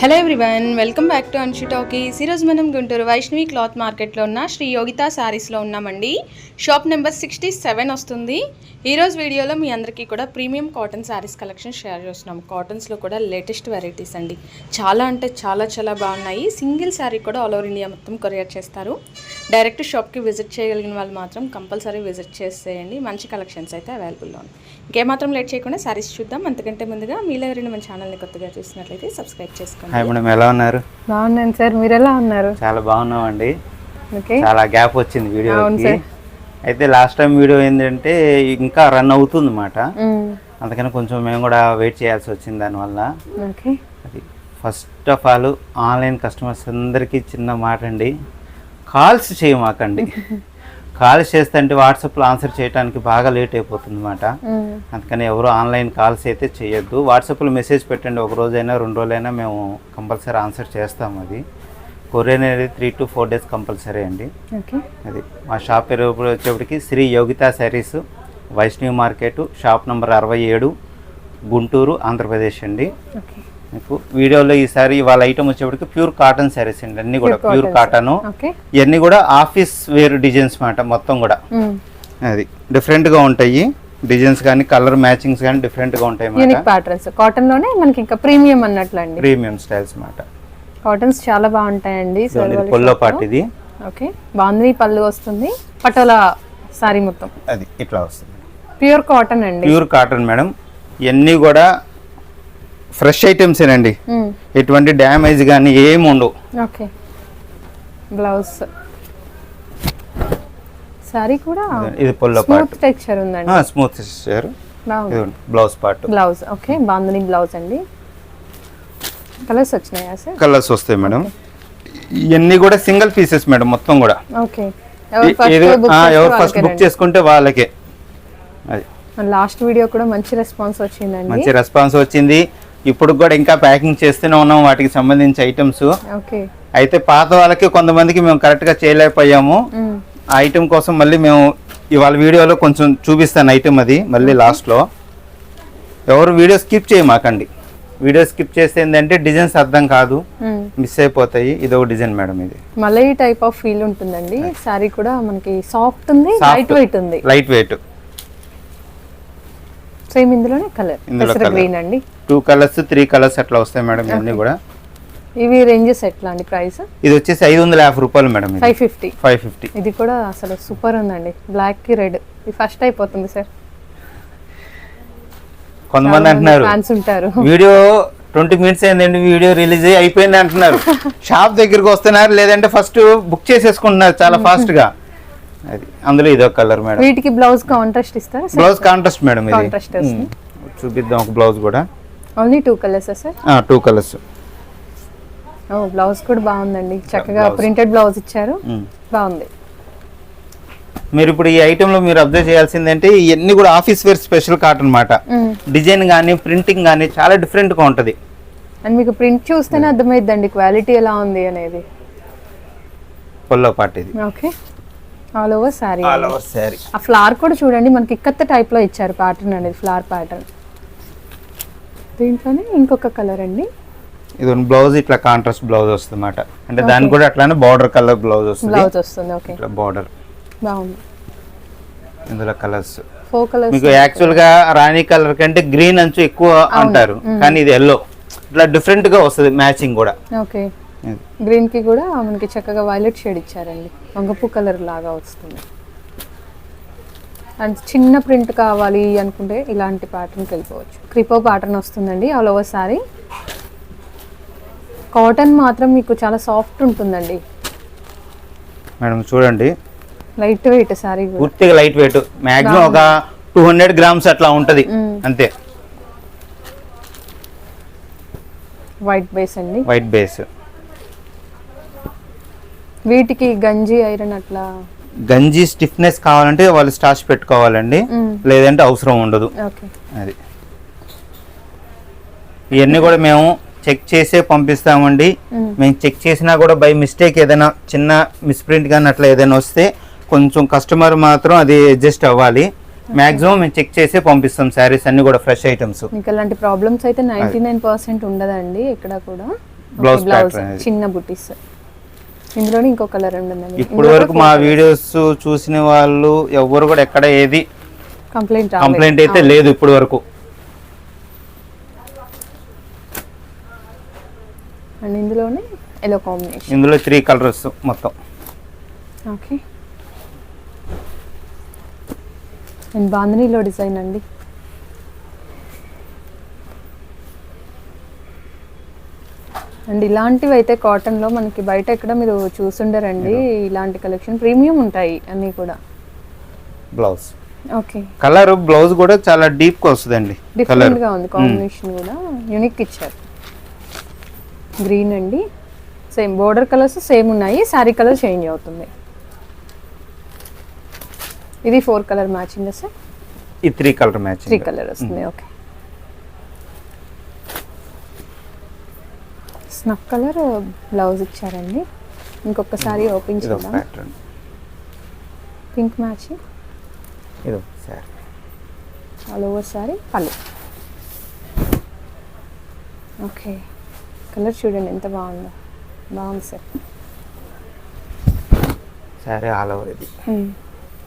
Hello everyone welcome back to Anshi talkies ఈరోజు మనం Guntur Vaishnavi cloth మార్కెట్లో ఉన్న శ్రీ యోగిత శారీస్లో ఉన్నామండి. షాప్ నెంబర్ సిక్స్టీ సెవెన్ వస్తుంది ఈరోజు వీడియోలో మీ అందరికీ కూడా premium cotton saris collection share చేస్తున్నాం కాటన్స్లో కూడా లేటెస్ట్ వెరైటీస్ అండి. చాలా అంటే చాలా చాలా బాగున్నాయి. సింగిల్ శారీ కూడా ఆల్ ఓవర్ ఇండియా మొత్తం కొరియర్ చేస్తారు. డైరెక్ట్ షాప్కి విజిట్ చేయగలిగిన వాళ్ళు మాత్రం కంపల్సరీ విజిట్ చేసేయండి. మంచి కలెక్షన్స్ అయితే అవైలబుల్లో ఉన్నాయి. ఇంకేమాత్రం లేట్ చేయకుండా శారీస్ చూద్దాం. అంతకంటే ముందుగా మీలో ఎవరైనా మన ఛానల్ని కొత్తగా చూసినట్లయితే సబ్స్క్రైబ్ చేసుకోండి. హాయ్ మేడం ఎలా ఉన్నారు? బాగున్నాను సార్ మీరు ఎలా ఉన్నారు? చాలా బాగున్నామండి. చాలా గ్యాప్ వచ్చింది వీడియోకి. అయితే లాస్ట్ టైం వీడియో ఏంటంటే ఇంకా రన్ అవుతుంది అన్నమాట మ్మ్. అందుకని కొంచెం మేము కూడా వెయిట్ చేయాల్సి వచ్చింది దానివల్ల. అది first of all online customers అందరికీ చిన్న మాట అండి కాల్స్ చేయమాకండి. కాల్స్ చేస్తే అంటే వాట్సాప్లో ఆన్సర్ చేయడానికి బాగా లేట్ అయిపోతుంది అన్నమాట. మ్మ్. అందుకని ఎవరు ఆన్లైన్ కాల్స్ అయితే చేయొద్దు. వాట్సాప్లో మెసేజ్ పెట్టండి ఒక రోజైనా రెండు రోజులైనా మేము కంపల్సరీ ఆన్సర్ చేస్తాం అది. కొరియర్ అనేది three to four days compulsory అండి. ఓకే. అది మా షాప్ పేరు వచ్చేప్పటికి Shri Yogita saris Vaishnavi market shop number అరవై ఏడు గుంటూరు ఆంధ్రప్రదేశ్ అండి. ఓకే. మీకు వీడియోలో ఈసారి వాళ్ళ ఐటమ్ వచ్చేప్పటికి ప్యూర్ కాటన్ శారీస్ అండి. అన్నీ కూడా ప్యూర్ కాటన్ ఓకే ఇవన్నీ కూడా ఆఫీస్ వేర్ డిజైన్స్ మాట మొత్తం కూడా. మ్మ్. అది డిఫరెంట్గా ఉంటాయి. డిజైన్స్ కానీ కలర్ మ్యాచింగ్స్ కానీ డిఫరెంట్గా ఉంటాయి యూనిక్ ప్యాటర్న్స్ కాటన్లోనే మనకి ఇంకా ప్రీమియం అన్నట్లు అండి ప్రీమియం స్టైల్స్ అన్నమాట కాటన్స్ చాలా బాగుంటాయండి. పొల్లో పాటు ఇది. ఓకే బాగుంది పళ్ళు వస్తుంది. పటోలా సారీ మొత్తం. అది ఇట్లా వస్తుంది. ప్యూర్ కాటన్ అండి. ప్యూర్ కాటన్ మేడం ఇవన్నీ కూడా ఫ్రెష్ ఐటమ్స్ ఏనండి. ఎటువంటి డ్యామేజ్ కానీ ఏమి ఉండవు. ఓకే. బ్లౌజ్. సారీ కూడా ఇది పొల్లో టెక్స్చర్ ఉందండి. స్మూత్ బాగుంది బ్లౌజ్. పార్ట్. Blouse okay. బాగుంది బ్లౌజ్ అండి. కలర్స్ వచ్చినాయా సార్? కలర్స్ వస్తాయి మేడం. ఇవన్నీ కూడా సింగిల్ పీసెస్ మేడం మొత్తం కూడా. ఓకే. ఎవరు ఫస్ట్ బుక్. చేసుకుంటే వాళ్ళకే. అది. లాస్ట్ వీడియో కూడా మంచి రెస్పాన్స్ వచ్చిందండి. మంచి రెస్పాన్స్ వచ్చింది. ఇప్పుడు కూడా ఇంకా ప్యాకింగ్ చేస్తూనే ఉన్నాం వాటికి సంబంధించి ఐటమ్స్. అయితే పాత వాళ్ళకి కొంతమందికి మేము కరెక్ట్గా చేయలేకపోయాము. మ్మ్. ఆ ఐటమ్ కోసం మళ్ళీ మేము ఇవాళ వీడియోలో కొంచెం చూపిస్తాను ఐటమ్ అది మళ్ళీ లాస్ట్లో ఎవరు వీడియో స్కిప్ చేయమాకండి. వీడియో స్కిప్ చేస్తే ఏంటంటే డిజైన్స్ అర్థం కాదు. మిస్ అయిపోతాయి. ఇది ఒక డిజైన్ మేడం ఇది. మళ్ళీ ఈ టైప్ ఆఫ్ ఫీల్ ఉంటుందండి సారీ కూడా మనకి సాఫ్ట్ ఉంది లైట్ వెయిట్ ఉంది. లైట్ వెయిట్ సేమ్ ఇందులోనే కలర్ ఇందులో. గ్రీన్ అండి. టూ కలర్స్ త్రీ కలర్స్ అట్లా వస్తాయి మేడం ఇవన్నీ కూడా. ఇవి రేంజెస్ ఎట్లా అండి ప్రైస్? ఇది వచ్చేసి ఐదు వందల యాభై రూపాయలు మేడం ఇది. Five fifty. Five fifty. ఇది కూడా అసలు సూపర్ ఉందండి. బ్లాక్కి రెడ్. ఇది ఫస్ట్ అయిపోతుంది సార్. కొంతమంది అంటున్నారు ఫ్యాన్స్ ఉంటారు. వీడియో ట్వంటీ మినిట్స్ అయిందండి వీడియో రిలీజ్ అయిపోయింది అంటున్నారు. షాప్ దగ్గరికి వస్తున్నారు లేదంటే ఫస్ట్ బుక్ చేసేసుకుంటున్నారు చాలా ఫాస్ట్గా అది అందులో ఇదొక కలర్ మేడం. వీటికి బ్లౌజ్ కాంట్రాస్ట్ ఇస్తారా? బ్లౌజ్ కాంట్రాస్ట్ మేడం ఇది. చూపిద్దాం ఒక బ్లౌజ్ కూడా. Only two colours sir two colours ఓ బ్లౌజ్ కూడా బాగుందండి. చక్కగా. ప్రింటెడ్ బ్లౌజ్ ఇచ్చారు. బాగుంది. మీరు ఇప్పుడు ఈ ఐటమ్లో మీరు అబ్జర్వ్ చేయాల్సింది అంటే ఇవన్నీ కూడా ఆఫీస్ వేర్ స్పెషల్ కాటన్ అన్నమాట. మ్మ్. డిజైన్ కానీ ప్రింటింగ్ కానీ చాలా డిఫరెంట్గా ఉంటది. అండ్ మీకు ప్రింట్ చూస్తేనే అర్థమైద్దండి క్వాలిటీ ఎలా ఉంది అనేది. పొల్లో పాటు ఇది. Okay all over sari all over sari ఆ ఫ్లవర్ కూడా చూడండి మనకి ఇక్కత్త టైప్లో ఇచ్చారు ప్యాటర్న్ అనేది ఫ్లవర్ ప్యాటర్న్ దీంట్లోనే ఇంకొక కలర్ అండి. ఇది బ్లౌజ్ ఇట్లా కాంట్రాస్ట్ బ్లౌజ్ వస్తుంది అన్నమాట అంటే దానికి కూడా అట్లానే బార్డర్ కలర్ బ్లౌజ్ వస్తుంది. బ్లౌజ్ వస్తుంది ఓకే ఇట్లా బార్డర్ బాగుంది. ఇందులో కలర్స్ ఫోర్ కలర్స్ మీకు యాక్చువల్గా రాణి కలర్ కంటే గ్రీన్ అంచు ఎక్కువ అంటారు. కానీ ఇది ఎల్లో ఇట్లా డిఫరెంట్గా వస్తుంది మ్యాచింగ్ కూడా. ఓకే గ్రీన్కి కూడా మనకి చక్కగా వైలెట్ షేడ్ ఇచ్చారండి. వంగపు కలర్ లాగా వస్తుంది. అండ్ చిన్న ప్రింట్ కావాలి అనుకుంటే ఇలాంటి ప్యాటర్న్కి వెళ్ళిపోవచ్చు. క్రిపో ప్యాటర్న్ వస్తుందండి ఆల్ ఓవర్ సారీ కాటన్ మాత్రం మీకు చాలా సాఫ్ట్ ఉంటుందండి. మేడం చూడండి. లైట్ వెయిట్ సారీ పూర్తిగా లైట్ వెయిట్ మాక్సిమం ఒక టూ హండ్రెడ్ గ్రామ్స్ అట్లా ఉంటది. అంతే. వైట్ బేస్ అండి. వైట్ బేస్ వీటికి గంజి ఐరన్ అట్లా గంజి స్టిఫ్నెస్ కావాలంటే వాళ్ళు స్టార్చ్ పెట్టుకోవాలండి. లేదంటే అవసరం ఉండదు. అది. ఇవన్నీ కూడా మేము చెక్ చేసే పంపిస్తామండి. మ్మ్. చెక్ చేసినా కూడా బై మిస్టేక్ ఏదైనా చిన్న మిస్ప్రింట్ కానీ అట్లా ఏదైనా వస్తే కొంచెం కస్టమర్ మాత్రం అది అడ్జస్ట్ అవ్వాలి. మాక్సిమం మేము చెక్ చేసే పంపిస్తాం శారీస్ అన్ని కూడా ఫ్రెష్ ఐటమ్స్. మీకు అలాంటి ప్రాబ్లమ్స్ అయితే నైంటీ నైన్ పర్సెంట్ ఉండదండి ఎక్కడ కూడా. బ్లౌజ్ చిన్న బుటీస్. ఇందులోనే ఇంకో కలర్ ఉందండి. ఇప్పుడు వరకు మా వీడియోస్ చూసిన వాళ్ళు ఎవరు కూడా ఎక్కడ ఏది కంప్లైంట్ కంప్లైంట్ అయితే లేదు ఇప్పుడు వరకు. అండ్ ఇందులోనే ఎల్లో కాంబినేషన్ ఇందులో త్రీ కలర్స్ మొత్తం. ఓకే అండ్ బాంధనీలో డిజైన్ అండి. అండ్ ఇలాంటివి అయితే కాటన్లో మనకి బయట ఎక్కడ మీరు చూసుండరండి. ఇలాంటి కలెక్షన్ ప్రీమియం ఉంటాయి అన్నీ కూడా. Blouse okay. కలర్ బ్లౌజ్ కూడా చాలా డీప్గా వస్తుందండి డిఫరెంట్గా ఉంది. కాంబినేషన్ కూడా యూనిక్ ఇచ్చారు. గ్రీన్ అండి. సేమ్ బోర్డర్ కలర్స్ సేమ్ ఉన్నాయి. శారీ కలర్ చేంజ్ అవుతుంది. ఇది ఫోర్ కలర్ మ్యాచింగ్ సార్ ఈ three colour three matching colour వస్తుంది. ఓకే స్నఫ్ కలర్ బ్లౌజ్ ఇచ్చారండి. ఇంకొకసారి ఓపెన్ చేద్దాం. పింక్ మ్యాచింగ్ ఇది సారీ. ఆల్ ఓవర్ సారీ పళ్ళు. ఓకే కలర్ చూడండి ఎంత బాగుందో. బాగుంది సార్. సారీ ఆల్ ఓవర్ ఇది.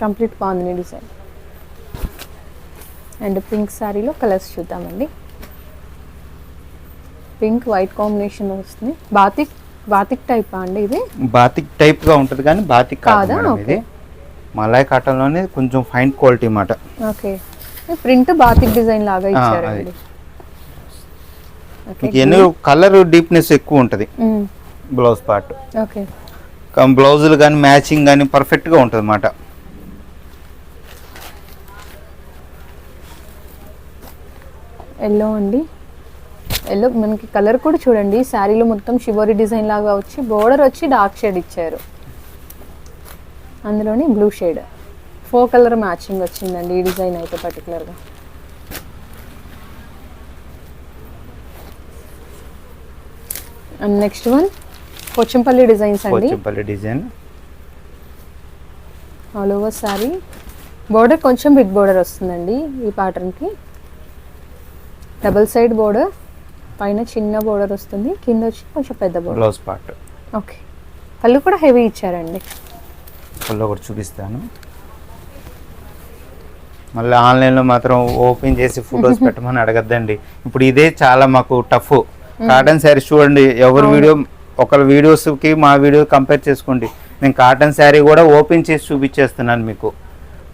కంప్లీట్ బాగుంది డిజైన్ అండ్ పింక్ శారీలో కలర్స్ చూద్దామండి. పింక్ వైట్ కాంబినేషన్ వస్తుంది. బాతిక్ బాతిక్ టైప్ అండి ఇది? బాతిక్ టైప్గా ఉంటది కానీ బాతిక్ కాదు ఇది. మలాయ్ కాటన్లోనే కొంచెం ఫైన్ క్వాలిటీ మాట ఓకే. ప్రింట్ బాతిక్ డిజైన్ లాగా ఇచ్చారండి. మీకు ఎన్ని కలర్ డీప్నెస్ ఎక్కువ ఉంటది. Blouse part. ఓకే. బ్లౌజులు కానీ మ్యాచింగ్ కానీ పర్ఫెక్ట్గా ఉంటది అన్నమాట. ఎల్లో అండి. ఎల్లో మనకి కలర్ కూడా చూడండి. శారీలో మొత్తం షివోరి డిజైన్ లాగా వచ్చి బోర్డర్ వచ్చి డార్క్ షేడ్ ఇచ్చారు. అందులోని blue shade four colour matching వచ్చిందండి ఈ డిజైన్ అయితే పర్టికులర్గా and next one Pochampally designs అండి. Pochampally design all over sari border కొంచెం బిగ్ బోర్డర్ వస్తుందండి ఈ ప్యాటర్న్కి డబుల్ సైడ్ బోర్డర్ పైన చిన్న బోర్డర్ వస్తుంది కింద వచ్చి కొంచెం పెద్ద బోర్డర్. Blouse part okay. పళ్ళు కూడా హెవీ ఇచ్చారండి. ఫుల్లో కూడా చూపిస్తాను. మళ్ళీ ఆన్లైన్లో మాత్రం ఓపెన్ చేసి ఫొటోస్ పెట్టమని అడగద్దండి. ఇప్పుడు ఇదే చాలా మాకు టఫ్. కాటన్ శారీ చూడండి ఎవరి వీడియో ఒకరి వీడియోస్కి మా వీడియో కంపేర్ చేసుకోండి. నేను కాటన్ శారీ కూడా ఓపెన్ చేసి చూపించేస్తున్నాను మీకు.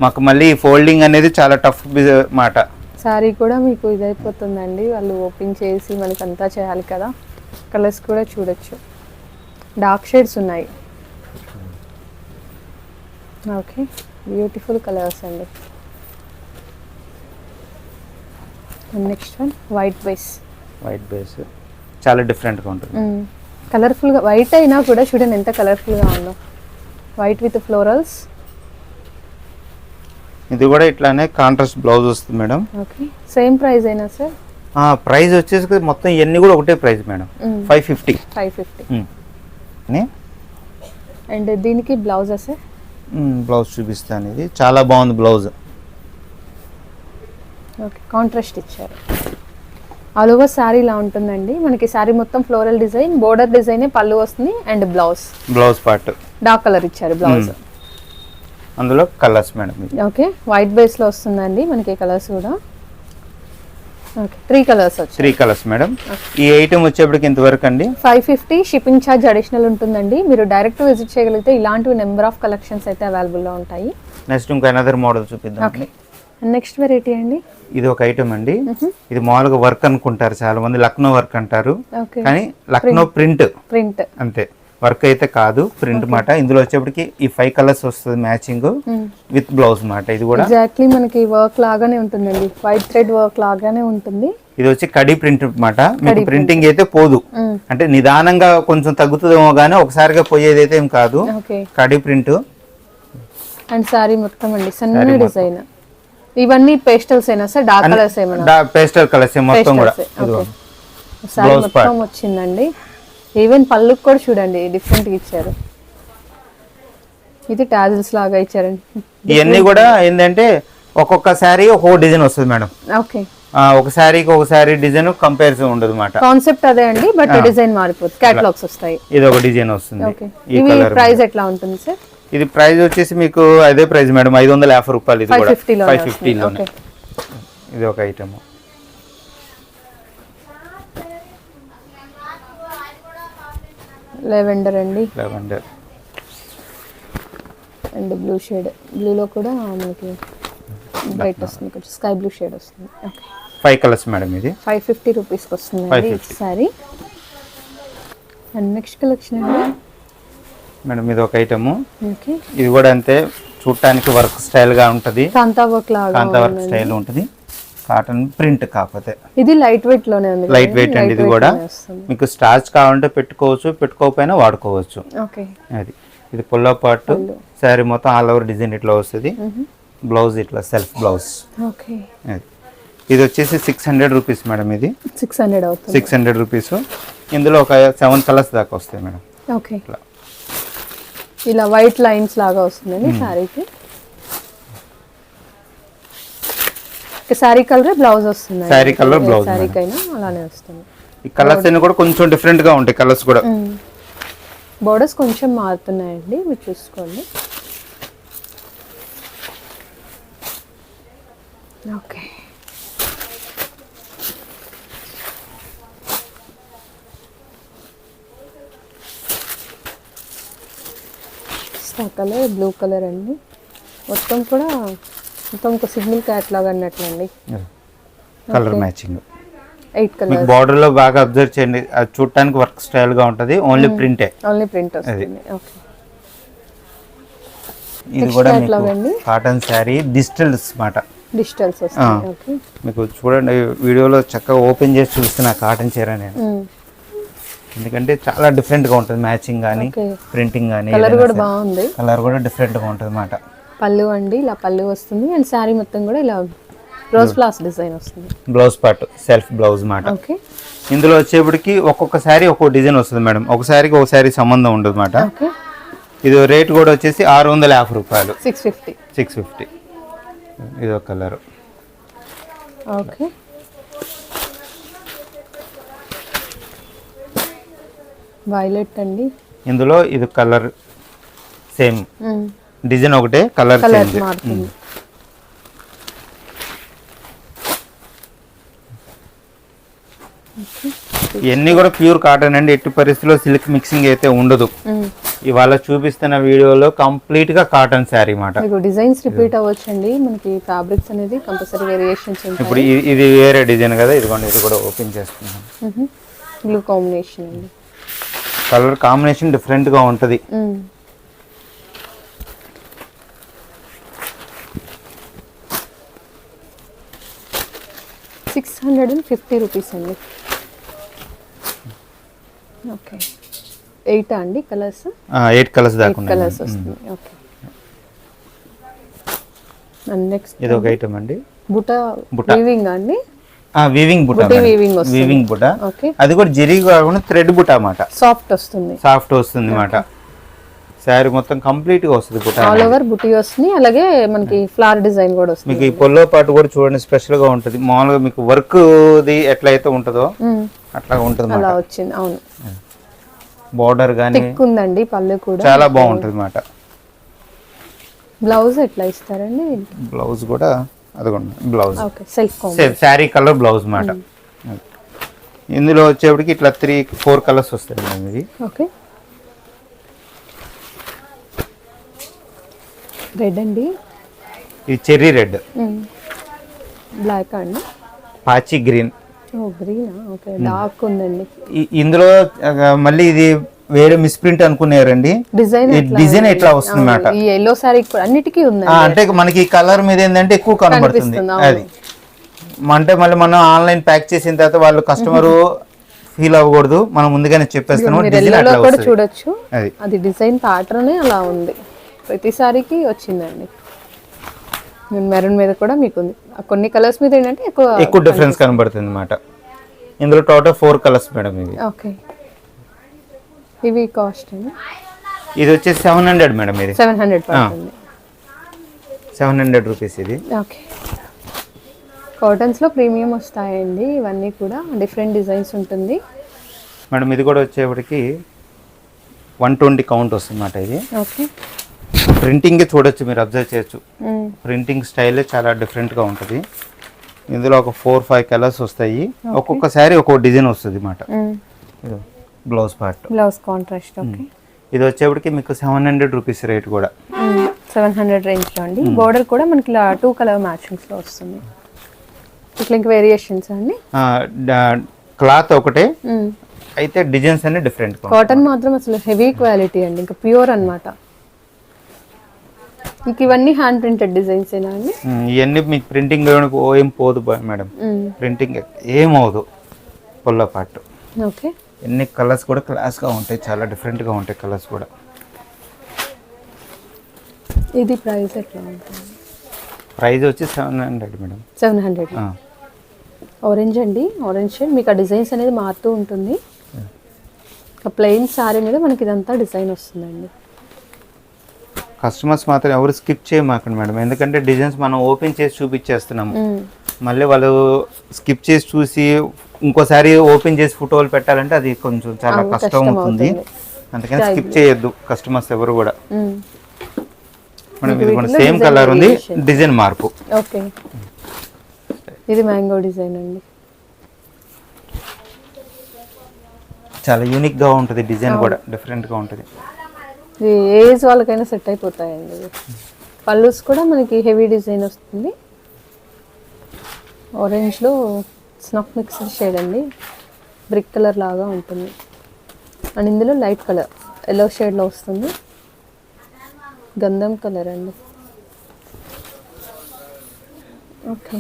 మాకు మళ్ళీ ఫోల్డింగ్ అనేది చాలా టఫ్ మాట. శారీ కూడా మీకు ఇదైపోతుందండి. వాళ్ళు ఓపెన్ చేసి మనకి అంతా చేయాలి కదా. కలర్స్ కూడా చూడొచ్చు. డార్క్ షేడ్స్ ఉన్నాయి. ఓకే. బ్యూటిఫుల్ కలర్స్ అండి. Next one white base white base చాలా డిఫరెంట్గా ఉంటుంది. కలర్ఫుల్గా వైట్ అయినా కూడా చూడండి ఎంత కలర్ఫుల్గా ఉందో. వైట్ విత్ ఫ్లోరల్స్ ఇది కూడా ఇట్లానే కాంట్రాస్ట్ బ్లౌజ్ వస్తుంది మేడం. ఓకే. సేమ్ ప్రైస్ అయినా సార్? ప్రైస్ వచ్చేసి మొత్తం ఇవన్నీ కూడా ఒకటే price madam. Five fifty five fifty ని? అండ్ దీనికి బ్లౌజా సార్? బ్లౌజ్ చూపిస్తాను ఇది. చాలా బాగుంది బ్లౌజ్. ఓకే కాంట్రాస్ట్ ఇచ్చారు. ఆల్ ఓవర్ శారీ ఇలా ఉంటుందండి. మనకి శారీ మొత్తం ఫ్లోరల్ డిజైన్ బోర్డర్ డిజైనే పళ్ళు వస్తుంది and blouse blouse part dark colour ఇచ్చారు బ్లౌజ్ అందులో కలర్స్ మేడం ఓకే వైట్ బేస్లో వస్తుందండి మనకి కలర్స్ కూడా. Okay three colours three colours madam ఈ ఐటమ్ వచ్చేప్పటికి ఇంతవరకు అండి? Five fifty shipping charge additional ఉంటుందండి. మీరు డైరెక్ట్ విజిట్ చేయగలిగితే ఇలాంటివి నెంబర్ ఆఫ్ కలెక్షన్స్ అయితే అవైలబుల్లో ఉంటాయి. నెక్స్ట్ ఇంకో అనదర్ మోడల్ చూపిద్దాం నెక్స్ట్ వెరైటీ అండి? ఇది ఒక ఐటమ్ అండి. ఇది మామూలుగా వర్క్ అనుకుంటారు చాలా మంది లక్నో వర్క్ అంటారు. ఓకే. కానీ లక్నో ప్రింట్ ప్రింట్ అంతే. వర్క్ అయితే కాదు ప్రింట్ మాట. ఇందులో వచ్చేప్పటికి ఈ ఫైవ్ కలర్స్ వస్తుంది మ్యాచింగ్ విత్ బ్లౌజ్ మాట. ఇది కూడా ఎగ్జాక్ట్లీ మనకి వర్క్ లాగానే ఉంటుందండి. వైట్ థ్రెడ్ వర్క్ లాగానే ఉంటుంది. ఇది వచ్చి కడి ప్రింట్ మాట. మీకు ప్రింటింగ్ అయితే పోదు. అంటే నిదానంగా కొంచెం తగ్గుతుందేమో కానీ ఒకసారిగా పోయేది అయితే ఏం కాదు. కడి ప్రింట్. అండ్ సారీ మొత్తం అండి. సన్న డిజైన్. ఇవన్నీ పేస్టల్స్ అయినా సార్? డార్క్ కలర్స్ ఏమైనా? పేస్టల్ కలర్స్ మొత్తం కూడా. సారీ. మొత్తం వచ్చిందండి. ఈవెన్ పళ్ళుకి కూడా చూడండి డిఫరెంట్గా ఇచ్చారు. ఇది టాజిల్స్ లాగా ఇచ్చారండి. ఇవన్నీ కూడా ఏంటంటే ఒక్కొక్క శారీ ఒక్కొక్క డిజైన్ వస్తుంది మేడం. ఓకే ఒక శారీకి ఒక శారీ డిజైన్ కంపారిజన్ ఉండదు అనమాట కాన్సెప్ట్ అదే అండి బట్ డిజైన్ మారిపోతుంది క్యాటలాగ్స్ వస్తాయి. ఇది ఒక డిజైన్ వస్తుంది ఇవి కలర్ ప్రైస్ ఎట్లా ఉంటుంది సార్ ఇది ప్రైస్ వచ్చేసి మీకు అదే ప్రైస్ మేడం ఐదు వందల యాభై రూపాయలు ఇది కూడా. ఫిఫ్టీలో ఫైవ్ ఫిఫ్టీలోనే ఓకే ఇది ఒక ఐటమ్ లెవెండర్ అండి. లెవెండర్. And blue shade. బ్లూలో కూడా మనకి బ్రైట్ వస్తుంది కొంచెం. స్కై బ్లూ షేడ్ వస్తుంది. ఓకే. ఫైవ్ కలర్స్ మేడం ఇది. ఫైవ్ ఫిఫ్టీ రూపీస్కి వస్తుంది అండి 550. సారీ అండ్ నెక్స్ట్ కలెక్షన్ అండి. మేడం ఇది ఒక ఐటమ్ ఇది కూడా అంతే. చూడటానికి వర్క్ స్టైల్గా ఉంటది. కాంతా వర్క్ లాగా కాంత వర్క్ స్టైల్ ఉంటుంది. కాటన్ ప్రింట్ కాకపోతే. ఇది లైట్ వెయిట్లోనే ఉంది లైట్ వెయిట్ అండి ఇది కూడా. మీకు స్టార్చ్ కావాలంటే పెట్టుకోవచ్చు పెట్టుకోకపోయినా వాడుకోవచ్చు. ఓకే. అది. ఇది పుల్ల పాటు శారీ మొత్తం ఆల్ ఓవర్ డిజైన్ ఇట్లా వస్తుంది. బ్లౌజ్ ఇట్లా సెల్ఫ్ బ్లౌజ్ అది. ఇది వచ్చేసి సిక్స్ హండ్రెడ్ రూపీస్ మేడం ఇది. సిక్స్ హండ్రెడ్ అవుతుంది. సిక్స్ హండ్రెడ్ రూపీస్ ఇందులో ఒక సెవెన్ కలర్స్ దాకా వస్తాయి మేడం. ఓకే. ఇలా వైట్ లైన్స్ లాగా వస్తుందండి శారీకి. శారీ కలర్ బ్లౌజ్ వస్తుంది Saree colour blouse, శారీకైనా అలానే వస్తుంది. ఈ కలర్స్ అన్ని కూడా కొంచెం డిఫరెంట్గా ఉంటాయి కలర్స్ కూడా. బోర్డర్స్ కొంచెం మారుతున్నాయండి మీరు చూసుకోండి. ఓకే. కలర్ బ్లూ కలర్ అండి. మొత్తం కూడా మొత్తం ఒక సిగ్నల్ క్యాట్ లాగా అన్నట్లండి. కలర్ మ్యాచింగ్ ఎయిట్ కలర్ మీకు బార్డర్లో బాగా అబ్జర్వ్ చేయండి. అది చూడటానికి వర్క్ స్టైల్గా ఉంటది. ఓన్లీ ప్రింటే ఓన్లీ ప్రింట్ వస్తుంది. ఓకే ఇది కూడా మీకు? కాటన్ శారీ డిజిటల్స్ మాట. డిజిటల్స్ వస్తాయి ఓకే మీకు చూడండి వీడియోలో చక్కగా ఓపెన్ చేసి చూస్తున్నా కాటన్ చీర నేను. ఎందుకంటే చాలా డిఫరెంట్గా ఉంటుంది. మ్యాచింగ్ కానీ ప్రింటింగ్ కానీ కలర్ కూడా బాగుంది. కలర్ కూడా డిఫరెంట్గా ఉంటుంది అన్నమాట పళ్ళు అండి ఇలా పళ్ళు వస్తుంది. అండ్ శారీ మొత్తం కూడా ఇలా రోజ్ ఫ్లాస్ డిజైన్ వస్తుంది. బ్లౌజ్ పార్ట్ సెల్ఫ్ బ్లౌజ్ మాట. ఓకే. ఇందులో వచ్చేప్పటికి ఒక్కొక్క శారీ ఒక్కొక్క డిజైన్ వస్తుంది మేడం. ఒక శారీకి ఒక శారీ సంబంధం ఉండదు ఓకే. ఇది రేట్ కూడా వచ్చేసి ఆరు వందల యాభై రూపాయలు. సిక్స్ ఫిఫ్టీ సిక్స్ ఫిఫ్టీ ఇది ఒక కలర్. ఓకే. వైలెట్ అండి. ఇందులో ఇది కలర్ సేమ్. డిజైన్ ఒకటే కలర్ చేంజ్. ఇవన్నీ కూడా ప్యూర్ కాటన్ అండి. ఎట్టి పరిస్థితిలో సిల్క్ మిక్సింగ్ అయితే ఉండదు. ఇవాళ చూపిస్తున్న వీడియోలో కంప్లీట్గా కాటన్ శారీ మాట. డిజైన్స్ రిపీట్ అవ్వచ్చండి. మనకి ఫ్యాబ్రిక్స్ అనేది కంపల్సరీ వేరియేషన్స్ ఇప్పుడు ఇది- వేరే డిజైన్ కదా. ఇదిగోండి ఇది కూడా ఓపెన్ చేసుకున్నాను బ్లూ కాంబినేషన్ అండి. కలర్ కాంబినేషన్ డిఫరెంట్గా ఉంటది six hundred and fifty rupees అండి. ఓకే. ఎయిటా అండి కలర్స్? ఎయిట్ కలర్స్ దాకా కలర్స్ వస్తుంది ఓకే. అండ్ నెక్స్ట్ ఇది ఒక ఐటమ్ అండి. బుటా బుట్ట. వీవింగ్ అండి? వీవింగ్ బుట్ట. వీవింగ్ బుట్ట ఓకే. అది కూడా జరీ కాకుండా థ్రెడ్ బుట్ట అన్నమాట. సాఫ్ట్ వస్తుంది. సాఫ్ట్ వస్తుంది అన్నమాట. శారీ మొత్తం కంప్లీట్గా వస్తుంది బుట్ట ఆల్ ఓవర్ బుటీ వస్తుంది అలాగే మనకి ఫ్లవర్ డిజైన్ కూడా వస్తుంది. మీకు ఈ పొల్లో పాటు కూడా చూడండి స్పెషల్గా ఉంటుంది. మామూలుగా మీకు వర్క్ ది ఎట్లయితే ఉంటుందో. అట్లా ఉంటుంది అలా వచ్చింది అవును. బార్డర్ థిక్ ఉందండి పళ్ళు కూడా. చాలా బాగుంటుంది అన్నమాట బ్లౌజ్ ఎట్లా ఇస్తారండి? బ్లౌజ్ కూడా అదిగోండి blouse okay self combo sari colour blouse మాట. ఇందులో వచ్చేప్పటికి ఇట్లా త్రీ ఫోర్ కలర్స్ వస్తాయి ఇది ఓకే. రెడ్ అండి. ఇది చెర్రీ రెడ్. బ్లాక్ అండి. పాచి గ్రీన్. ఓ గ్రీనా? ఓకే డార్క్ ఉందండి. ఇందులో మళ్ళీ ఇది వేరే మిస్ప్రింట్ అనుకున్నారండి. డిజైన్ డిజైన్ ఎట్లా వస్తుంది అన్నమాట ఈ ఎల్లో సారీ అన్నిటికీ అంటే మనకి కలర్ మీద ఏంటంటే ఎక్కువ కనబడుతుంది. అది. అంటే మళ్ళీ మనం ఆన్లైన్ ప్యాక్ చేసిన తర్వాత వాళ్ళు కస్టమర్ ఫీల్ అవ్వకూడదు. మనం ముందుగానే డిజైన్ వస్తుంది. చూడొచ్చు. అది. డిజైన్ ప్యాటర్న్ అలా ఉంది. ప్రతి సారీకి వచ్చిందండి మెరూన్ మీద కూడా మీకు ఉంది కొన్ని కలర్స్ మీద ఏంటంటే ఎక్కువ ఎక్కువ డిఫరెన్స్ కనబడుతుంది అన్నమాట ఇందులో టోటల్ ఫోర్ కలర్స్ మేడం ఇవి. ఓకే. ఇవి కాస్ట్ అండి. ఇది వచ్చేసి సెవెన్ హండ్రెడ్ మేడం ఇది. Seven hundred seven hundred rupees ఇది. ఓకే. కాటన్స్లో ప్రీమియం వస్తాయండి. ఇవన్నీ కూడా డిఫరెంట్ డిజైన్స్ ఉంటుంది. మేడం ఇది కూడా వచ్చేప్పటికి వన్ ట్వంటీ కౌంట్ వస్తుంది అన్నమాట ఇది. ఓకే. ప్రింటింగ్ చూడొచ్చు మీరు అబ్జర్వ్ చేయొచ్చు. ప్రింటింగ్ స్టైల్ చాలా డిఫరెంట్గా ఉంటుంది. ఇందులో ఒక ఫోర్ ఫైవ్ కలర్స్ వస్తాయి. ఒక్కొక్క శారీ ఒక్కొక్క డిజైన్ వస్తుంది అన్నమాట. Blouse part. బ్లౌజ్ కాంట్రాస్ట్ ఇది వచ్చేప్పటికి మీకు సెవెన్ హండ్రెడ్ రూపీస్ రేట్ కూడా. సెవెన్ హండ్రెడ్ రేంజ్లో అండి. బోర్డర్ కూడా మనకి ఇలా టూ కలర్ మ్యాచింగ్స్లో వస్తుంది. ఇట్లా ఇంకా వేరియేషన్స్ అండి? క్లాత్ ఒకటే. అయితే డిజైన్స్ అన్ని డిఫరెంట్ కాటన్ మాత్రం అసలు హెవీ క్వాలిటీ అండి. ఇంకా ప్యూర్ అన్నమాట. ఇంక ఇవన్నీ హ్యాండ్ ప్రింటెడ్ డిజైన్స్ ఏనా అండి? ఇవన్నీ మీకు ప్రింటింగ్ ఏం పోదు మేడం. ప్రింటింగ్ ఏం అవదు పొల్ల పాటు. ఓకే. ఎన్ని కలర్స్ కూడా క్లాస్గా ఉంటాయి చాలా డిఫరెంట్గా ఉంటాయి కలర్స్ కూడా. ఇది ప్రైస్ ఎట్లా ఉంటుంది? ప్రైస్ వచ్చి seven hundred madam. Seven hundred ఆ. ఆరెంజ్ అండి ఆరెంజ్ షేడ్ మీకు ఆ డిజైన్స్ అనేది మారుతూ ఉంటుంది. ప్లెయిన్ శారీ మీద మనకి ఇదంతా డిజైన్ వస్తుందండి. కస్టమర్స్ మాత్రం ఎవరు స్కిప్ చేయమాకండి మేడం. ఎందుకంటే డిజైన్స్ మనం ఓపెన్ చేసి చూపించేస్తున్నాము. మళ్ళీ వాళ్ళు స్కిప్ చేసి చూసి ఇంకోసారి ఓపెన్ చేసి ఫోటోలు పెట్టాలంటే అది కొంచెం చాలా కష్టం అవుతుంది. అందుకని స్కిప్ చేయొద్దు కస్టమర్స్ ఎవరు కూడా. ఇది సేమ్ కలర్ ఉంది. డిజైన్ మార్పు. ఓకే. ఇది మ్యాంగో డిజైన్ అండి. చాలా యూనిక్గా ఉంటుంది డిజైన్ కూడా డిఫరెంట్గా ఉంటుంది. ఏజ్ వాళ్ళకైనా సెట్ అయిపోతాయండి. పళ్ళుస్ కూడా మనకి హెవీ డిజైన్ వస్తుంది. ఆరెంజ్లో స్నఫ్ మిక్స్డ్ షేడ్ అండి. బ్రిక్ కలర్ లాగా ఉంటుంది. అండ్ ఇందులో లైట్ కలర్ ఎల్లో షేడ్లో వస్తుంది. గంధం కలర్ అండి. ఓకే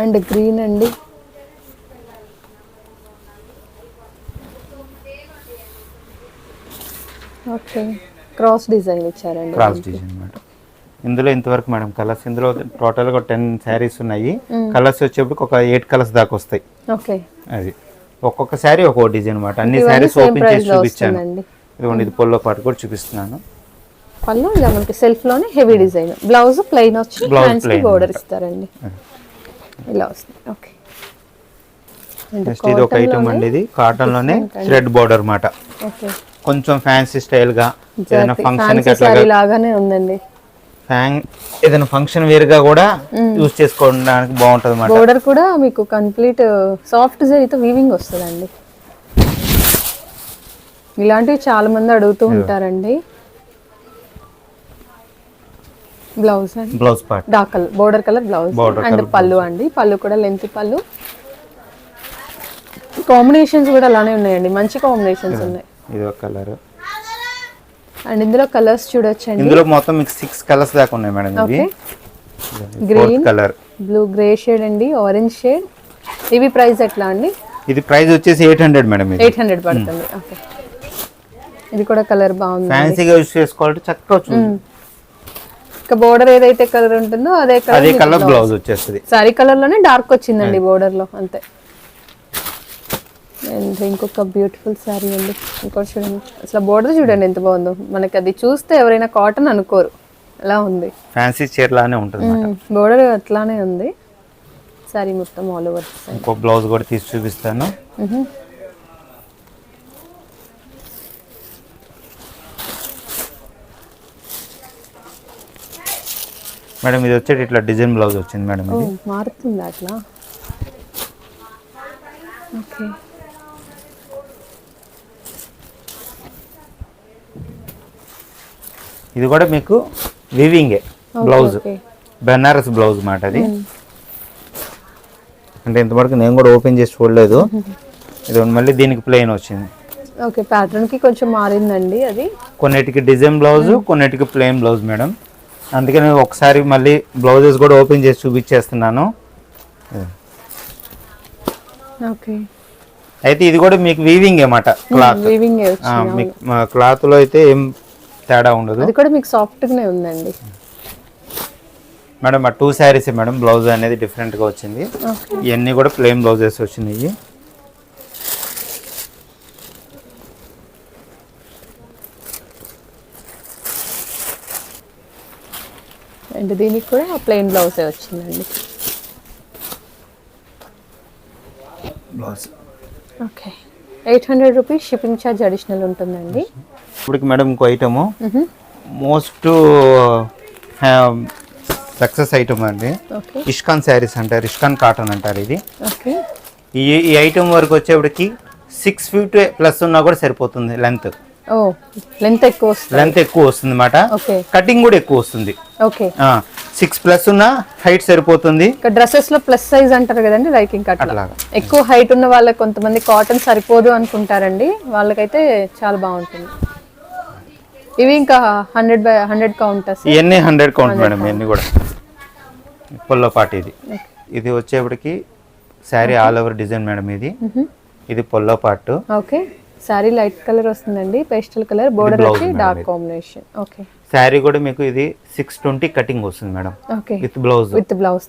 అండ్ గ్రీన్ అండి. ఓకే. క్రాస్ డిజైన్ ఇచ్చారండి క్రాస్ డిజైన్ మేడం ఇందులో ఇంతవరకు మేడం కలర్స్ ఇందులో టోటల్గా టెన్ శారీస్ ఉన్నాయి. కలర్స్ వచ్చేప్పటికి ఒక ఎయిట్ కలర్స్ దాకా వస్తాయి. ఓకే. అది. ఒక్కొక్క శారీ ఒక్కో డిజైన్ అనమాట అన్ని శారీస్ ఓపెన్ చేసి చూపించాను. ఇదిగోండి ఇది పొల్లో పాటు కూడా చూపిస్తున్నాను. పళ్ళు ఇలా మనకి సెల్ఫ్లోనే హెవీ డిజైన్ బ్లౌజ్ ప్లెయిన్ వచ్చి హ్యాండ్స్కి బోర్డర్ అన్నమాట. ఇస్తారండి. ఇలా వస్తుంది. ఓకే. ఇది ఒక ఐటమ్ అండి ఇది. కాటన్లోనే థ్రెడ్ బోర్డర్ అన్నమాట ఓకే. కొంచెం ఫ్యాన్సీ స్టైల్గా ఏదైనా ఫంక్షన్కి అట్లా లాగానే ఉందండి. ఏదైనా ఫంక్షన్ వేర్గా కూడా యూజ్ చేసుకోవడానికి బాగుంటది అన్నమాట బోర్డర్ కూడా మీకు కంప్లీట్ సాఫ్ట్ జరీతో వీవింగ్ వస్తుందండి. ఇలాంటివి చాలా మంది అడుగుతూ ఉంటారండి. బ్లౌజ్ అండి. Blouse part dark colour border colour blouse and పళ్ళు అండి. పళ్ళు కూడా లెంత్ పళ్ళు కాంబినేషన్స్ కూడా అలానే ఉన్నాయండి. మంచి కాంబినేషన్స్ ఉన్నాయి. ఇది ఒక కలర్. అండ్ ఇందులో కలర్స్ చూడొచ్చండి. ఇందులో మొత్తం మీకు సిక్స్ కలర్స్ దాకా ఉన్నాయి మేడం ఇవి. Fourth Green. Colour blue grey shade అండి ఆరెంజ్ షేడ్ ఇవి ప్రైస్ ఎట్లా అండి? ఇది ప్రైస్ వచ్చేసి ఎయిట్ హండ్రెడ్ మేడం ఇది. ఎయిట్ హండ్రెడ్ పడుతుంది. ఓకే. ఇది కూడా కలర్ బాగుంది. ఫ్యాన్సీగా యూజ్ చేసుకోవాలంటే చక్కగా చూ- ఇంకా బోర్డర్ ఏదైతే కలర్ ఉంటుందో అదే అదే కలర్ కలర్ బ్లౌజ్ వచ్చేస్తుంది. సారీ కలర్లోనే డార్క్ వచ్చిందండి బోర్డర్లో అంతే. అండ్ ఇంకొక బ్యూటిఫుల్ శారీ అండి. ఇంకోటి చూడండి. అసలు బోర్డర్ చూడండి ఎంత బాగుందో. మనకి అది చూస్తే ఎవరైనా కాటన్ అనుకోరు. అలా ఉంది? ఫ్యాన్సీ చీర లానే ఉంటుంది బోర్డర్ అట్లానే ఉంది. శారీ మొత్తం ఆల్ ఓవర్ ఇంకో బ్లౌజ్ కూడా తీసి చూపిస్తాను. మేడం ఇది వచ్చేటి ఇట్లా డిజైన్ బ్లౌజ్ వచ్చింది మేడం మారుతుంది అట్లా? ఓకే. ఇది కూడా మీకు వివింగే బ్లౌజ్ బెనారస్ బ్లౌజ్ మాట అది. అంటే ఇంతవరకు నేను కూడా ఓపెన్ చేసి చూడలేదు. ఇది మళ్ళీ దీనికి ప్లెయిన్ వచ్చింది. ఓకే ప్యాటర్న్కి కొంచెం మారిందండి అది. కొన్నిటికి డిజైన్ బ్లౌజ్ కొన్నిటికి ప్లెయిన్ బ్లౌజ్ మేడం. అందుకని ఒకసారి మళ్ళీ బ్లౌజెస్ కూడా ఓపెన్ చేసి చూపించేస్తున్నాను. ఓకే అయితే ఇది కూడా మీకు వీవింగ్ ఏమాట క్లాత్ క్లాత్లో అయితే ఏం తేడా ఉండదు. అది కూడా మీకు సాఫ్ట్ గానే ఉందండి. మేడం ఆ టూ శారీస్ మేడం బ్లౌజ్ అనేది different గా వచ్చింది ఇవన్నీ కూడా ప్లెయిన్ బ్లౌజెస్ వచ్చినాయి. అండ్ దీనికి కూడా ప్లెయిన్ బ్లౌజే వచ్చిందండి. Blouse. Okay. Eight hundred rupees shipping charge additional ఉంటుందండి. ఇప్పటికి మేడం ఇంకో ఐటము మోస్ట్ సక్సెస్ ఐటమ్ అండి. ఇష్కాన్ శారీస్ అంటారు ఇష్కాన్ కాటన్ అంటారు ఇది. ఓకే. ఈ ఈ ఐటమ్ వరకు వచ్చేప్పటికి సిక్స్ ఫీట్ ప్లస్ ఉన్నా కూడా సరిపోతుంది లెంత్ లెంత్ ఎక్కువ వస్తుంది. లెంత్ ఎక్కువ వస్తుంది అన్నమాట. ఓకే. కటింగ్ కూడా ఎక్కువ వస్తుంది. ఓకే. సిక్స్ ప్లస్ ఉన్న హైట్ సరిపోతుంది. డ్రెస్సెస్లో ప్లస్ సైజ్ అంటారు కదండి లైక్ ఇంకా అట్లా అట్లాగా. ఎక్కువ హైట్ ఉన్న వాళ్ళకి కొంతమంది కాటన్ సరిపోదు అనుకుంటారండి. వాళ్ళకైతే చాలా బాగుంటుంది. ఇవి ఇంకా హండ్రెడ్ బై హండ్రెడ్ కౌంటర్స్. ఇవన్నీ హండ్రెడ్ కౌంట్ మేడం ఇవన్నీ కూడా. పుల్లో పాటు ఇది. ఇది వచ్చేప్పటికి sari all over design madam ఇది. ఇది పొల్లో పాటు ఓకే. సారీ లైట్ కలర్ వస్తుందండి పేస్టల్ కలర్ బోర్డర్ వచ్చి డార్క్. కాంబినేషన్. ఓకే. శారీ కూడా మీకు ఇది సిక్స్ ట్వంటీ కటింగ్ వస్తుంది madam. With blouse. With blouse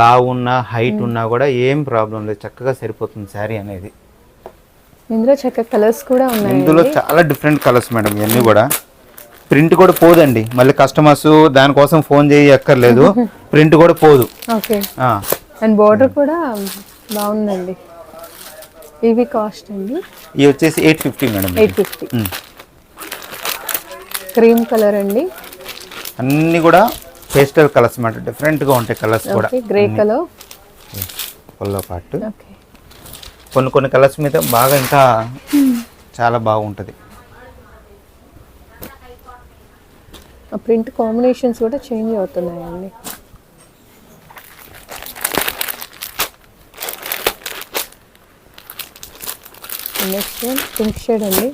లావ్ ఉన్నా హైట్ ఉన్నా కూడా ఏం ప్రాబ్లం లేదు చక్కగా సరిపోతుంది శారీ అనేది. ఇందులో చక్క కలర్స్ కూడా ఉన్నాయి ఇందులో చాలా డిఫరెంట్ కలర్స్ మేడం ఇవన్నీ కూడా. ప్రింట్ కూడా పోదండి. మళ్ళీ కస్టమర్స్ దానికోసం ఫోన్ చేయక్కర్లేదు ప్రింట్ కూడా పోదు. ఓకే. అండ్ బోర్డర్ కూడా బాగుందండి. ఇవి కాస్ట్ అండి. ఇవి వచ్చేసి eight fifty madam. Eight fifty. Cream colour అండి. అన్ని కూడా పేస్టల్ కలర్స్ అన్నమాట డిఫరెంట్గా ఉంటాయి కలర్స్ కూడా. Grey colour. పొల్లో పాటు కొన్ని కొన్ని కలర్స్ మీద బాగా ఇంకా చాలా బాగుంటుంది. ప్రింట్ కాంబినేషన్స్ కూడా చేంజ్ అవుతున్నాయండి. నెక్స్ట్ వన్ పింక్ షేడ్ అండి.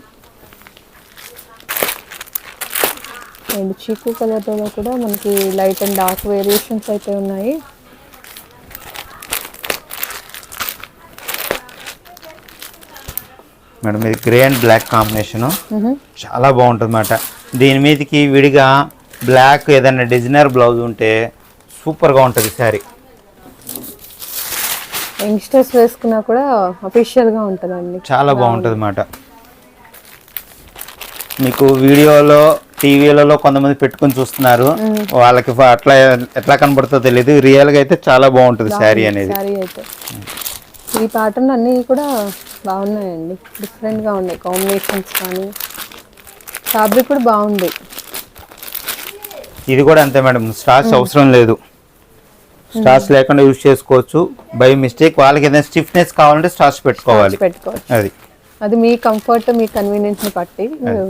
అండ్ చీకు కలర్లో కూడా మనకి లైట్ అండ్ డార్క్ వేరియేషన్స్ అయితే ఉన్నాయి. మేడం ఇది గ్రే అండ్ బ్లాక్ కాంబినేషను. చాలా బాగుంటుంది అన్నమాట దీని మీదకి విడిగా బ్లాక్ ఏదైనా డిజైనర్ బ్లౌజ్ ఉంటే సూపర్గా ఉంటుంది శారీ. యంగ్స్టర్స్ వేసుకున్నా కూడా అఫీషియల్గా ఉంటుందండి. చాలా బాగుంటుంది అన్నమాట మీకు వీడియోలో టీవీలలో కొంతమంది పెట్టుకొని చూస్తున్నారు. వాళ్ళకి అట్లా ఎట్లా కనబడుతుందో తెలియదు రియల్గా అయితే చాలా బాగుంటుంది శారీ అనేది. ఈ ప్యాటర్న్ అన్నీ కూడా బాగున్నాయండి. డిఫరెంట్గా ఉన్నాయి. కాంబినేషన్స్ కానీ ఫ్యాబ్రిక్ కూడా బాగుంది. ఇది కూడా అంతే మేడం స్టార్చ్ అవసరం లేదు. స్టార్చ్ లేకుండా యూజ్ చేసుకోవచ్చు. బై మిస్టేక్ వాళ్ళకి ఏదైనా స్టిఫ్నెస్ కావాలంటే స్టార్చ్ పెట్టుకోవాలి. అది. అది మీ కంఫర్ట్ మీ కన్వీనియన్స్ని బట్టి మీరు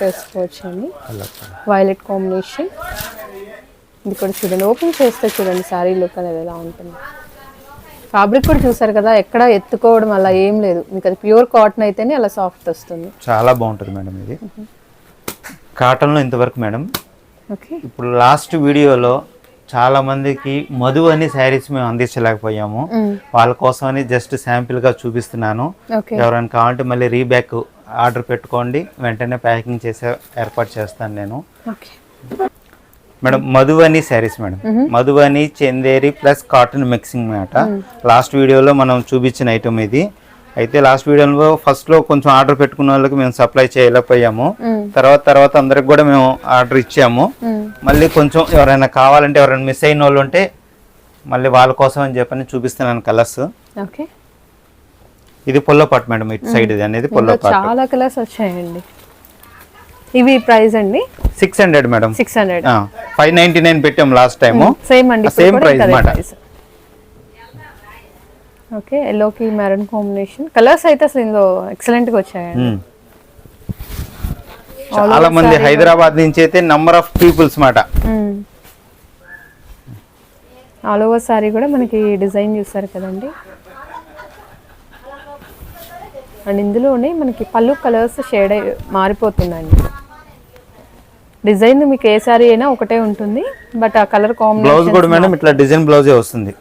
చేసుకోవచ్చు అండి. వైలెట్ కాంబినేషన్ ఇది కూడా చూడండి ఓపెన్ చేస్తే చూడండి శారీ లుక్ అనేది ఎలా ఉంటుంది. ఫ్యాబ్రిక్ కూడా చూసారు కదా ఎక్కడ ఎత్తుకోవడం అలా ఏం లేదు. మీకు అది ప్యూర్ కాటన్ అయితేనే అలా సాఫ్ట్ వస్తుంది. చాలా బాగుంటుంది మేడం ఇది. కాటన్లో ఇంతవరకు మేడం. ఇప్పుడు లాస్ట్ వీడియోలో చాలా మందికి మధు అని శారీస్ మేము అందించలేకపోయాము. వాళ్ళ కోసమని జస్ట్ శాంపిల్గా చూపిస్తున్నాను. ఓకే. ఎవరైనా కావాలంటే మళ్ళీ రీబ్యాక్ ఆర్డర్ పెట్టుకోండి. వెంటనే ప్యాకింగ్ చేసే ఏర్పాటు చేస్తాను నేను. Okay. Madam Madhubani saris madam. Madhubani Chanderi plus cotton mixing మాట. లాస్ట్ వీడియోలో మనం చూపించిన ఐటమ్ ఇది. అయితే లాస్ట్ వీడియోలో ఫస్ట్లో కొంచెం ఆర్డర్ పెట్టుకున్న వాళ్ళకి మేము సప్లై చేయలేకపోయాము. తర్వాత తర్వాత అందరికి కూడా మేము ఆర్డర్ ఇచ్చాము. మళ్ళీ కొంచెం ఎవరైనా కావాలంటే ఎవరైనా మిస్ అయిన వాళ్ళు ఉంటే మళ్ళీ వాళ్ళ కోసం అని చెప్పని చూపిస్తున్నాను కలర్స్ ఓకే ఇది పొల్లో పాట్ మేడం ఇటు సైడ్ ఇది అనేది పొల్లో ఇందులో పాట్ చాలా కలర్స్ వచ్చాయండి. ఇవి ప్రైస్ అండి? Six hundred madam six hundred five ninety nine పెట్టాం లాస్ట్ టైము సేమ్ అండి సేమ్ ప్రైస్ ఇంకా అదే మాట price. ఓకే ఎల్లోకి మెరూన్ కాంబినేషన్ కలర్స్ అయితే అసలు ఇందులో ఎక్సలెంట్గా వచ్చాయండి. మ్మ్. చాలా మంది హైదరాబాద్ నుంచి అయితే నంబర్ ఆఫ్ పీపుల్స్ మాట. ఆల్ ఓవర్ సారీ కూడా మనకి డిజైన్ చూసారు కదండి. అండ్ ఇందులోనే మనకి పళ్ళు కలర్స్ షేడ్ మారిపోతుందండి డిజైన్ మీకు ఏ సారీ అయినా ఒకటే ఉంటుంది బట్ ఆ కలర్ బ్లౌజ్ కాంబినేషన్ కూడా మేడం ఇట్లా డిజైన్ బ్లౌజే వస్తుంది.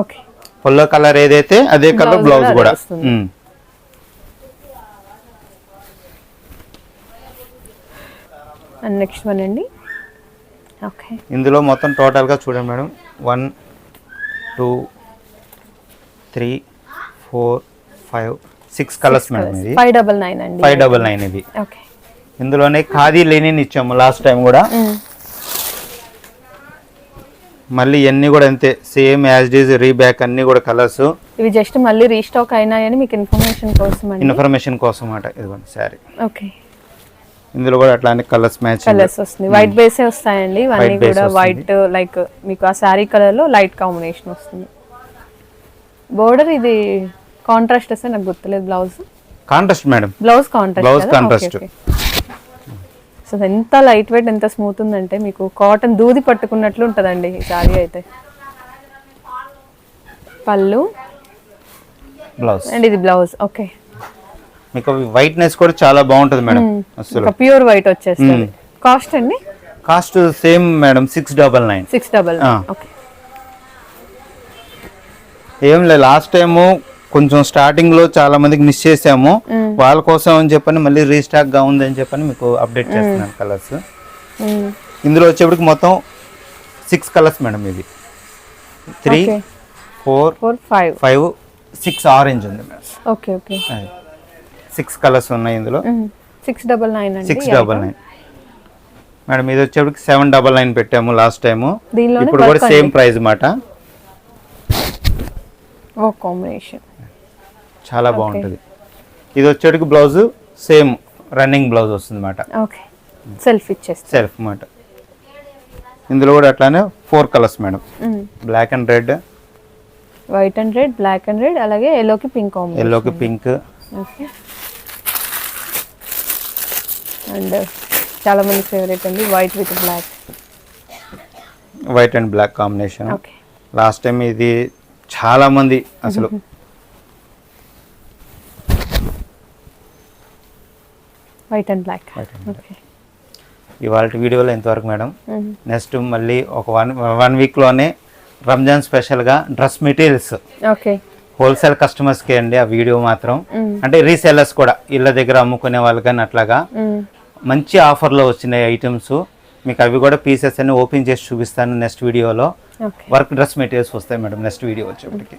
ఓకే పొల్లో కలర్ ఏదైతే అదే కలర్ బ్లౌజ్ కూడా నెక్స్ట్ వన్ అండి. ఓకే ఇందులో మొత్తం టోటల్గా చూడండి madam. One two three four five six colours madam ఇది. ఫైవ్ డబల్ నైన్ అండి. ఫైవ్ డబల్ నైన్ ఇది. ఓకే ఇందులోనే ఖాదీ లెనిన్ ఇచ్చాము లాస్ట్ టైం కూడా. మళ్ళీ ఇవన్నీ కూడా అంతే సేమ్ యాజ్ డీజ్ రీబ్యాక్ అన్ని కూడా కలర్స్ ఇవి జస్ట్ మళ్ళీ రీస్టాక్ అయినాయని మీకు ఇన్ఫర్మేషన్ కోసం ఇన్ఫర్మేషన్ కోసం అన్నమాట ఇదిగోండి శారీ ఓకే ఇందులో కూడా అట్లానే కలర్స్ మ్యాచ్ కలర్స్ వస్తుంది వైట్ బేసే వస్తాయండి. ఇవన్నీ కూడా. వైట్ లైక్ మీకు ఆ శారీ కలర్లో లైట్ కాంబినేషన్ వస్తుంది. బోర్డర్ ఇది కాంట్రాస్ట్ వస్తే నాకు గుర్తులేదు blouse contrast madam blouse contrast Blouse contrast. So ఎంత లైట్ వెయిట్ ఎంత స్మూత్ ఉందంటే మీకు కాటన్ దూది పట్టుకున్నట్లు ఉంటుందండి ఈ శారీ అయితే. పళ్ళు. బ్లౌజ్ అండ్ ఇది బ్లౌజ్ ఓకే మీకు వైట్నెస్ కూడా చాలా బాగుంటుంది మేడం అసలు ఒక ప్యూర్ వైట్ వచ్చేస్తుంది. కాస్ట్ అండి? Cost same madam six double nine six double. Okay ఏం లేదు లాస్ట్ టైము కొంచెం స్టార్టింగ్లో చాలా మందికి మిస్ చేసాము వాళ్ళ కోసం అని చెప్పని మళ్ళీ రీస్టాక్గా ఉందని చెప్పని మీకు అప్డేట్ చేస్తున్నాను కలర్స్ ఇందులో వచ్చేప్పటికి మొత్తం సిక్స్ కలర్స్ మేడం ఇది. Three. Four four five five six orange ఉంది madam. Okay okay six colours ఉన్నాయి ఇందులో. Six double nine six double nine madam ఇది వచ్చేప్పటికి సెవెన్ డబల్ నైన్ పెట్టాము లాస్ట్ టైము ఇప్పుడు కూడా సేమ్. ప్రైస్ మాట. ఓ కాంబినేషన్ చాలా బాగుంటుంది. ఇది వచ్చేటికి బ్లౌజ్ సేమ్ రన్నింగ్ బ్లౌజ్ వస్తుంది అన్నమాట ఓకే సెల్ఫ్ ఇచ్చేస్తా. సెల్ఫ్ మాట ఇందులో కూడా అట్లానే four colours madam. Black and red white and red black and red అలాగే ఎల్లోకి పింక్ ఎల్లోకి పింక్ అండ్ చాలా మంది ఫేవరెట్ అండి white with black white and black combination okay last time ఇది చాలా మంది అసలు వైట్ అండ్ బ్లాక్ ఓకే ఇవాళ వీడియోలో ఎంతవరకు మేడం. నెక్స్ట్ మళ్ళీ ఒక వన్ వన్ వీక్లోనే రంజాన్ స్పెషల్గా డ్రెస్ మెటీరియల్స్. ఓకే హోల్సేల్ కస్టమర్స్కి అండి ఆ వీడియో మాత్రం. అంటే రీసెల్లర్స్ కూడా ఇళ్ళ దగ్గర అమ్ముకునే వాళ్ళు కానీ అట్లాగా. మంచి ఆఫర్లో వచ్చినాయి ఐటమ్స్. మీకు అవి కూడా పీసెస్ అన్ని ఓపెన్ చేసి చూపిస్తాను నెక్స్ట్ వీడియోలో. వర్క్ డ్రెస్ మెటీరియల్స్ వస్తాయి మేడం నెక్స్ట్ వీడియో వచ్చేప్పటికి.